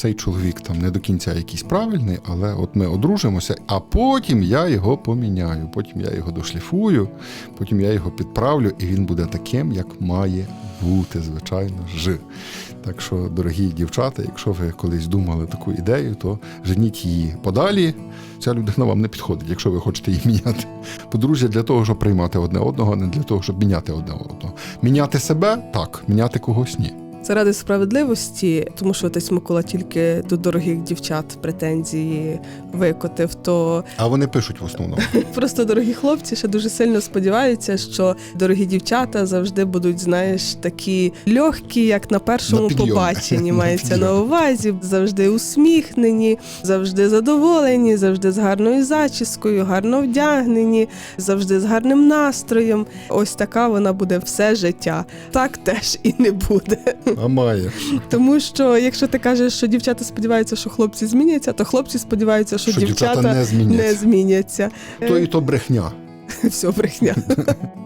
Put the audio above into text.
цей чоловік там не до кінця якийсь правильний, але от ми одружимося, а потім я його поміняю, потім я його дошліфую, потім я його підправлю, і він буде таким, як має бути, звичайно ж. Так що, дорогі дівчата, якщо ви колись думали таку ідею, то женіть її подалі. Ця людина вам не підходить, якщо ви хочете її міняти. Подружжя для того, щоб приймати одне одного, а не для того, щоб міняти одне одного. Міняти себе так, міняти когось ні. Заради справедливості, тому що отець Микола тільки до дорогих дівчат претензії викотив, то А вони пишуть в основному. просто дорогі хлопці ще дуже сильно сподіваються, що дорогі дівчата завжди будуть, знаєш, такі легкі, як на першому На побаченні, мається на підйом. увазі, завжди усміхнені, завжди задоволені, завжди з гарною зачіскою, гарно вдягнені, завжди з гарним настроєм. Ось така вона буде все життя. Так теж і не буде. А має. Тому що якщо ти кажеш, що дівчата сподіваються, що хлопці зміняться, то хлопці сподіваються, що, Що дівчата дівчата не зміняться. не зміняться. То і то брехня. Все брехня.